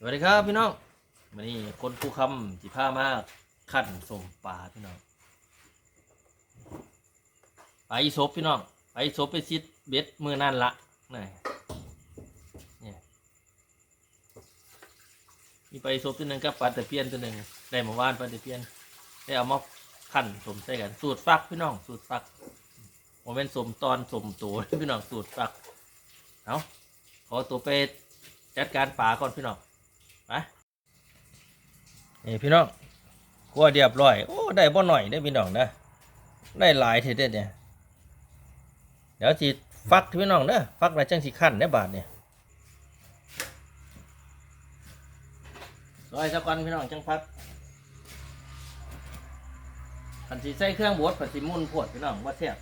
สวัสดีครับพี่น้องวันนี้คนผู้คำจิผ้ามากขั้นสมปลาพี่น้องไปอีศพพี่น้องไปอีศพไปซิดเบ็ดมือนั่นละนี่เนี่ยมีไปศพตัวหนึ่งกับปลาตะเพียนตัวหนึ่งได้เมาว่านปลาตะเพียน ได้เอามาขั้นสมใส่กัน สูตรฟักพี่น้อง สูตรฟักผมเป็นสมตอนสมตัวพี่น้องสูตรฟักเอาขอตัวไปจัดการปลาก่อนพี่น้อง ไปนี่พี่น้องคั่วเรียบร้อย โอ้ ได้บ่หน่อยได้พี่น้องนะได้หลายเท่เด็ดเนี่ย เดี๋ยวสิฟักพี่น้องเด้อฟักแล้วจังสิขั้นได้อบาทเนี่ยซอยสักวันพี่น้องจังฟักขันสิใส่เครื่องบดผัดสิมุนพวดพี่น้องว่าแซ่บ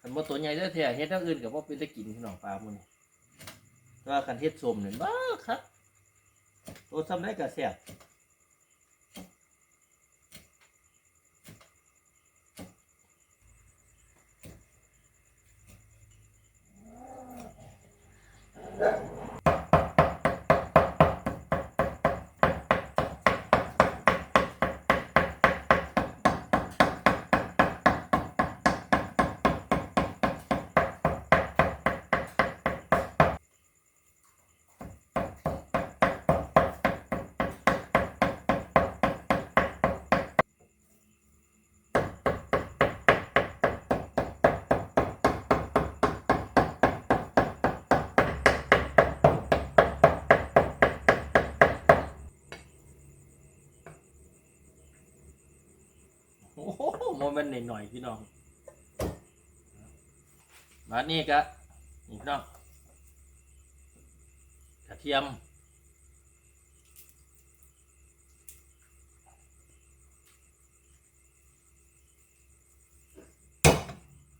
ขันบ่ตัวใหญ่เด้อ แท้เฮ็ดทั้งอื่นกับว่าเป็นตะกินพี่น้องปลาหมันแต่ว่าคันเฮ็ดสมเนี่ยบ้าครับตัวซ้ำได้กับแซ่บโอ้โหโม เมนหน่อยๆพี่น้องมานี่ก็นี่พี่น้องกระเทียม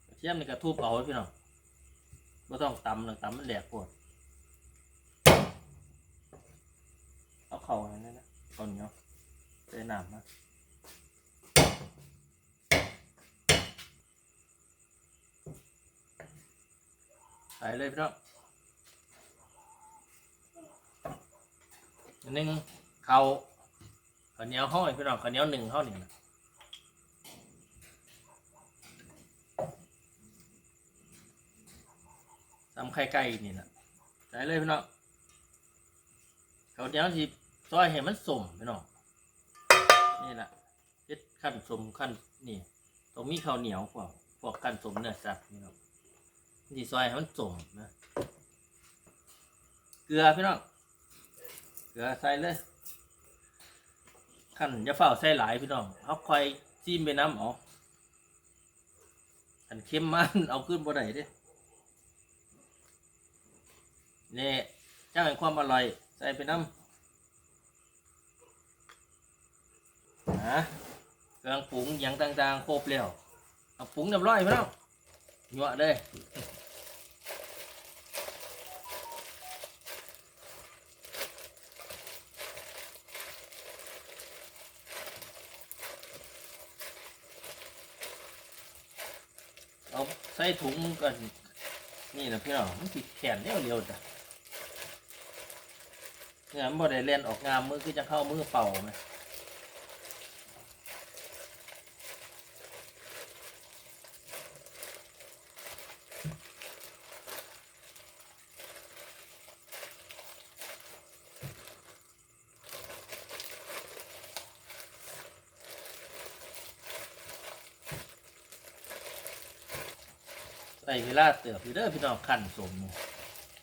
กระเทียมนี่กระทุบเอาพี่น้องไม่ต้องตำหรอกตำมันแหลกปวดเอาเข่าอันนั้นนะก่อนเนาะใส่น้ำนะ ใส่เลยพี่น้องอันหนึ่งเขาข้าวเหนียวห้อยพี่น้องข้าวเหนียวหนึ่งห้อหนึ่งนะทำไข่ไก่นี่นะใส่เลยพี่น้องข้าวเหนียวที่ซอยให้มันสมพี่น้องนี่แหละเฮ็ดขั้นสมขั้นนี่ตรงมีข้าวเหนียวพวกพวกขั้นสมเนื้อสัตว์พี่น้อง ดีซอยให้มันจมนะเกลือพี่น้องเกลือใส่เลยขั้นอย่าเฝ้าใส่หลายพี่น้องเอาคอยจิ้มไปน้ำเอาขันเค็มมันเอาขึ้นบ่ได้เด้นี่ยจ้างให้ความอร่อย ใส่ไปน้ำนะเครื่องปรุงอย่างต่างๆ ครบแล้วเอาปรุงเรียบร้อยพี่น้องยั่วเลย ใส่ถุงกันนี่นะพี่น้องมันติดแขนเดียวจ้ะเนี่ยมันบ่ได้เล่นออกงามมือคือจะเข้ามือเป่าไหม ใส่เวลาเตือบอยู่เด้อพี่น้องขั้นสม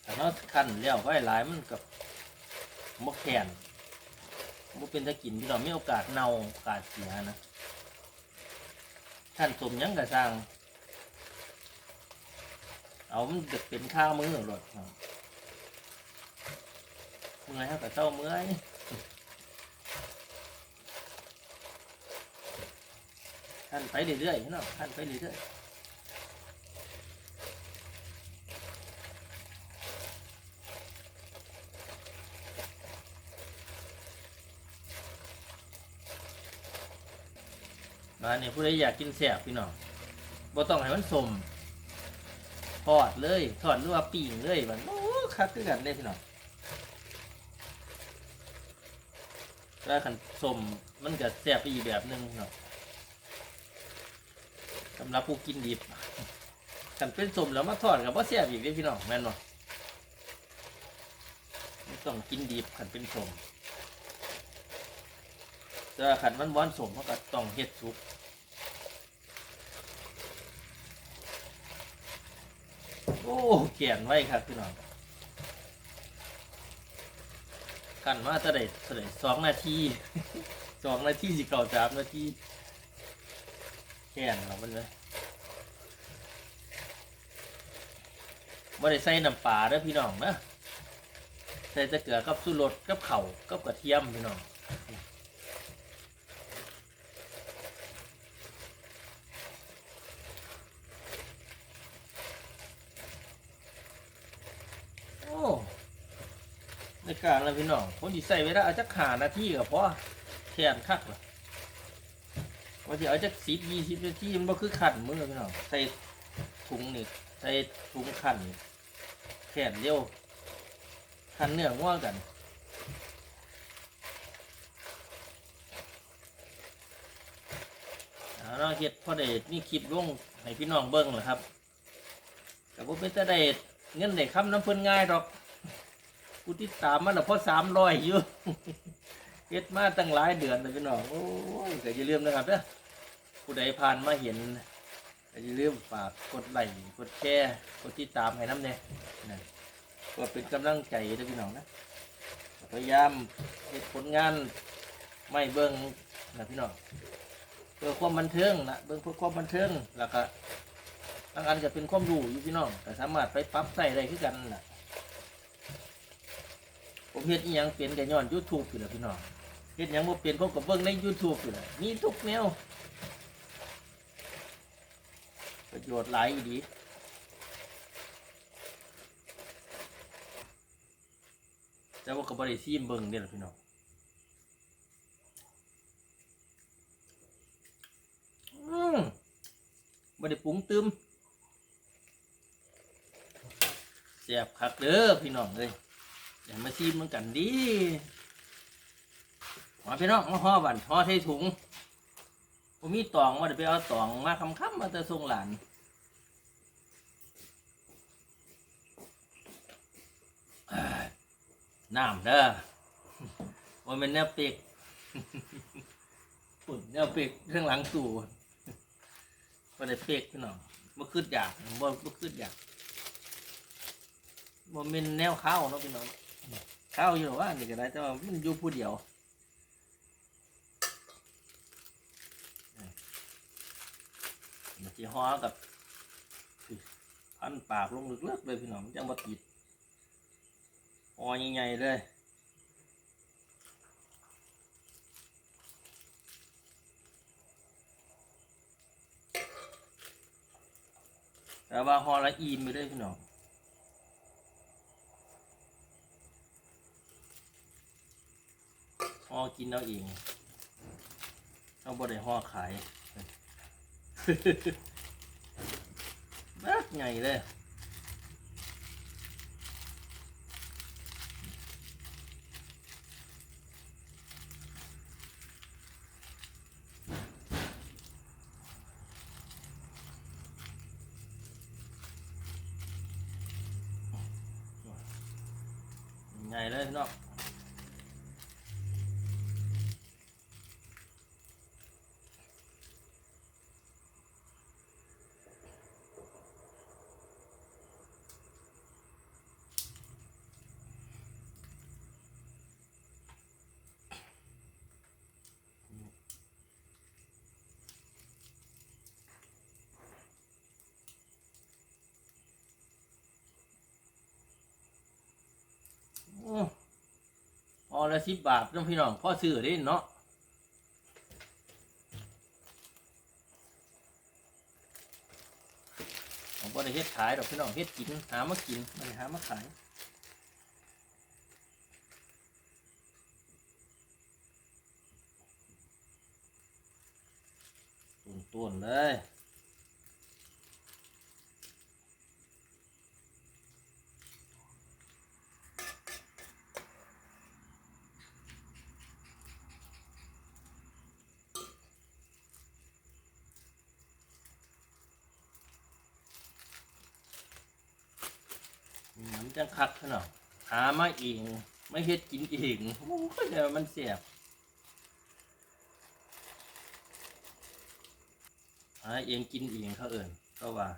แต่เนาะขั้นแล้วไว้หลายมันกับมกแขนมันเป็นตะกินพี่น้องมีโอกาสเน่าโอกาสเสียนะขั้นสมยังกระซังเอามันจะเป็นข้าวมือหรับเมื่อยครับกับเจ้าเมื่อยขั้นไปเรื่อยๆเน้องขั้นไปเรื่อยๆ นร้านนี้ผู้ใดอยากกินแซ่บพี่น้องบ่ต้องให้มันสมทอดเลยทอดหรือว่าปิ้งเลยมันโอ้คักคือกันเลยพี่น้องแล้วคันสมมันก็แซ่บไปอีกแบบหนึงพี่น้องสำหรับผู้กินดิบคันเป็นสมแล้วมาทอดกับว่าแซ่บอีกเด้พี่น้องแม่นบ่ต้องกินดิบคันเป็นสมแต่ขันมันว้อนสมเขาก็ต้องเฮ็ดสุก โอ้เขียนไว้ครับพี่น้องขันมาจะได้จะได้สองนาทีสองนาทีสิเก่าสามนาทีแข่นเรามันเลยไม่ได้ใส่น้ำปลาเด้อพี่น้องนะใส่ตะเกลือกับสุรสกับเข่ากับกระเทียมพี่น้อง โอ้ การแล้วพี่น้องผมดีใส่เวลาอาจักหานาทีกับพอแขนคักเลยว่าจะเอาจักสิบยี่สิบนาทีมันก็คือขันมือพี่น้องใส่ถุงนี่ใส่ถุงขันแขนเร็วขันเนื้อง่วกันเอาเราเฮ็ดพอได้มีคลิปลงให้พี่น้องเบิ้งเหรอครับแต่ผมเป็นจะได้เงินได้คำน้ำเพิ่นง่ายดอก กูติดตามมันละเพราะสามร้อยอยู่เฮ็ดมาตั้งหลายเดือนเลยพี่น้อง โอ้ยก็อย่าลืมนะครับเด้อผู้ใดผ่านมาเห็นก็อย่าลืมฝากกดไลค์กดแชร์กดติดตามให้น้ำเนี่ยนะก็เป็นกำลังใจเด้อพี่น้องนะพยายามเฮ็ดผลงานไม่เบิ่งนะพี่น้องเพื่อความบันเทิงนะเบิ่งเพื่อความบันเทิงแล้วก็บางอันก็เป็นความรู้อยู่พี่น้องแต่สามารถไปปรับใส่ได้คือกันน่ะ ผมเฮ็ดอีหยังเป็นก็ย้อน YouTube อยู่แหละพี่น้องเฮ็ดหยังบ่เป็นผมก็เบิ่งใน YouTube อยู่แหละมีทุกแนว ประโยชน์หลายอีดีแต่ว่าก็บ่ได้ซีมเบิ่งเด้อล่ะพี่น้องอืมบ่ได้ปรุงตึมแซ่บคักเด้อพี่น้องเลย อย่ามาซีมมันกันดิมาพี่น้องมาห่อบันห่อใส่ถุงผมมีตองว่าจะไปเอาตองมาคำๆมาจะส่งหลานน้ำเด้อว่าเป็นแนวเป็กปุ่นแนวเป็กข้างหลังตู่ว่าได้เป็กพี่น้องบ่คืดอยากบ่บ่คืดอยากบ่แม่นแนวข้าวเนาะพี่น้อง ข้าวอยู่หรอว่านี่ก็ได้แต่ว่ามันอยู่ผู้เดียวมันสิฮ้อกับพันปากลงลึกๆเลยพี่น้องมันจังบ่ติดฮอใหญ่ๆเลยแต่ว่าฮอละอีมไปเลยพี่น้อง ห่อ กินเอาเองเอาบ่ได้ห่อขายบักใหญ่เลยใหญ่เลยพี่น้อง อละสิบบาทน้องพี่น้องพ่อซื้อได้เนาะผมก็ได้เฮ็ดขายดอกพี่น้องเฮ็ดกินหามากินไมันหามาขายต้นๆเลย มันจังคักขนาดหามาเองไม่เฮ็ดกินเองโอ้ยเดี๋ยวมันเสียบหาเองกินเองเขาเอิ่นเขาว่า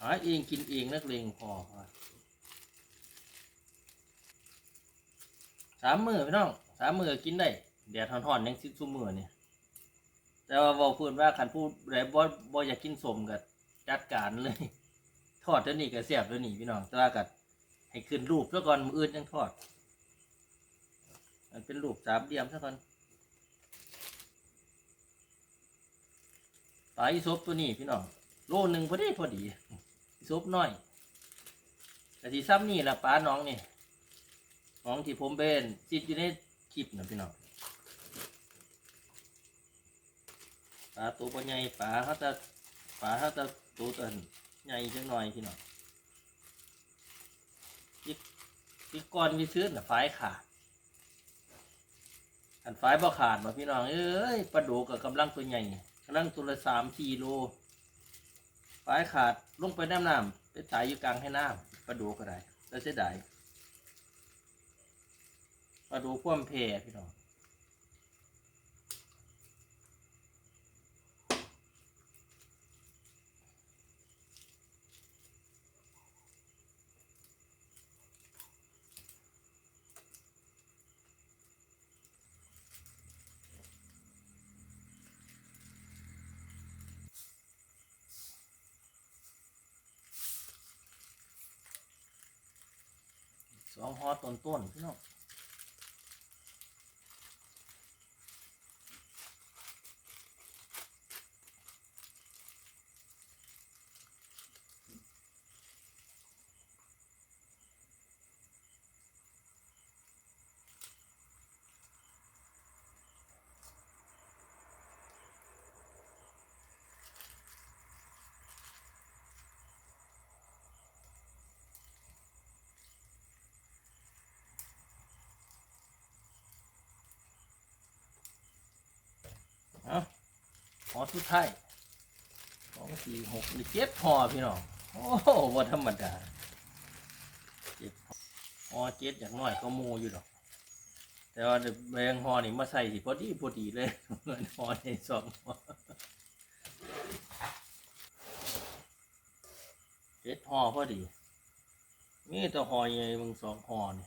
หาเองกินเองนักเลงพอสามมือพี่น้องสามมือกินได้แดดทอนๆยังสิซุ่มมือเนี่ยแต่ว่าบอกพูดว่าขันพูดไรบ่บ่อยากกินสมกับจัดการเลย ทอดตัวนี้ก็เสียบตัวนี้พี่น้องแต่ว่ากัให้ขึ้นรูปซะก่อนมืออื่นยังทอด มันเป็นรูปสามเหลี่ยมซะก่อนปลาอีซบตัวนี้พี่น้องโลหนึ่งพอดีพอดีอีซบน้อยแต่ที่ซ้ำนี่ละปลาน้องนี่น้องที่ผมเป็นซิดอยู่ในคลิปนะพี่น้องปลาตัวปลาใหญ่ปลาเขาจะปลาเขาจะตัวตัน ใหญ่จังหน่อยพี่น้องที่ที่ก้อนที่ซื้อน่ะฝายขาดอันฝายบ่ขาดมาพี่น้อง เอ้ยปลาโดกับกำลังตัวใหญ่กำลังตัวละสามสี่โลปลายขาดลงไปน้ำน้ำไปตายอยู่กลางให้น้ำปลาดูก็ได้แล้วเสียดายปลาดูพ่วมเพพี่น้อง องฮอต้นต้นพี่น้อง อสุดท้ายสองสี่หกนี่เจ็ดฮอพี่น้องโอ้โหว่าธรรมดาเจ็ดฮอเจ็ดอย่างน้อยก็หมูอยู่ดอก แต่ว่าแบงฮอนี่มาใส่สิพอดีพอดีเลยเหมือนฮอในสองฮอเจ็ดฮอพอดีนี่แต่ฮอใหญ่มึงสองฮอนี่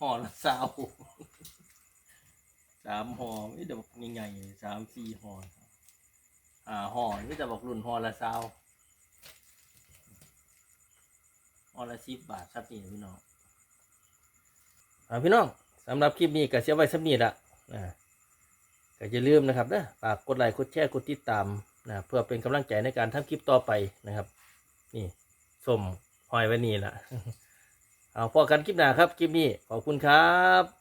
ฮอละสาวสามหอไม่แต่บอกยังไงสามสี่หอ อ่าห่อนี่แต่บอกรุ่นห่อละสาวห่อละสิบบาทครับนี่พี่น้องอ่าพี่น้องสำหรับคลิปนี้ก็เสียไว้สักนิดละนะก็อย่าลืมนะครับนะฝากกดไลค์กดแชร์กดติดตามนะเพื่อเป็นกำลังใจในการทำคลิปต่อไปนะครับ นี่สมหอยไว้นี่ละเอาพอกันคลิปหน้าครับ คลิปนี้ขอบคุณครับ